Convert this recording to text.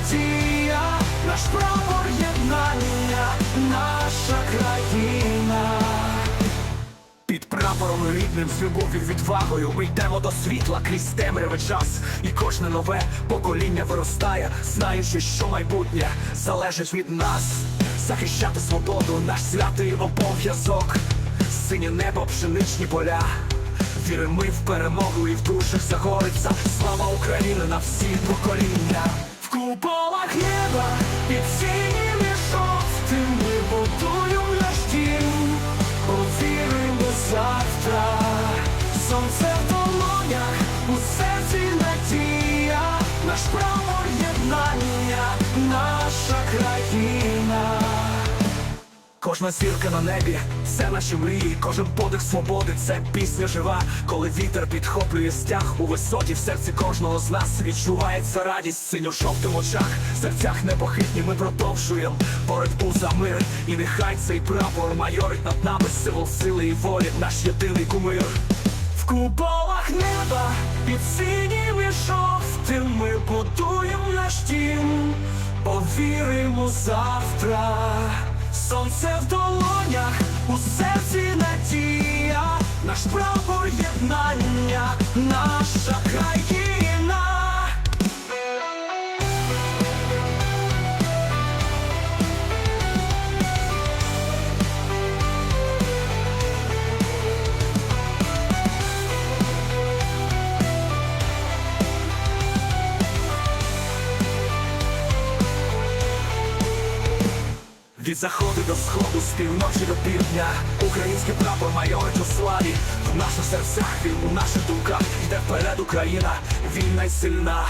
нація, наш прапор єднання, наша країна. Під прапором рідним з любов'ю відвагою ми йдемо до світла крізь темряве час. І кожне нове покоління виростає, знаючи, що майбутнє залежить від нас. Захищати свободу, наш святий обов'язок, синє небо, пшеничні поля. Віримо в перемогу і в душах загориться. Слава Україні на всі покоління. В куполах неба під синім Кожна зірка на небі, це наші мрії, кожен подих свободи, це пісня жива, коли вітер підхоплює стяг у висоті, в серці кожного з нас відчувається радість синьо-жовтим очах, в серцях непохитні ми продовжуємо боротьбу за мир. І нехай цей прапор майорить над нами символ сили і волі, наш єдиний кумир. В куполах неба під синім і жовтим ми будуємо наш дім, повіримо завтра. Сонце в долонях, у серці надія, наш прапор єднання, наша країна. Від заходу до сходу, з півночі до півдня. Український прапор майорить у славі В наших серцях він у наших думках. Йде вперед Україна, вільна й сильна